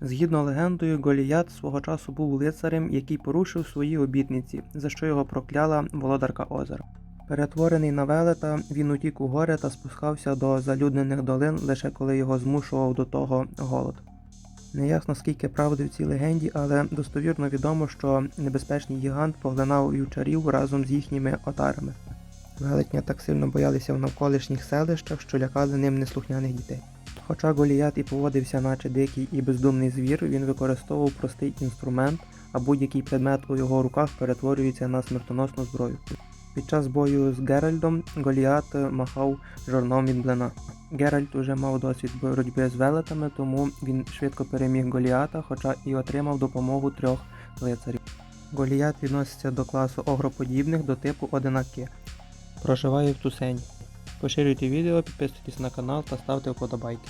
Згідно легендою, Голіят свого часу був лицарем, який порушив свої обітниці, за що його прокляла володарка озера. Перетворений на велета, він утік у гори та спускався до залюднених долин лише коли його змушував до того голод. Неясно скільки правди в цій легенді, але достовірно відомо, що небезпечний гігант поглинав вівчарів разом з їхніми отарами. Велетня так сильно боялися в навколишніх селищах, що лякали ним неслухняних дітей. Хоча Голіят і поводився, наче дикий і бездумний звір, він використовував простий інструмент, а будь-який предмет у його руках перетворюється на смертоносну зброю. Під час бою з Геральдом Голіат махав жорном від блина. Геральт уже мав досвід боротьби з велетами, тому він швидко переміг Голіата, хоча і отримав допомогу трьох лицарів. Голіат відноситься до класу огроподібних до типу одинаки. Проживає в Тусені. Поширюйте відео, підписуйтесь на канал та ставте вподобайки.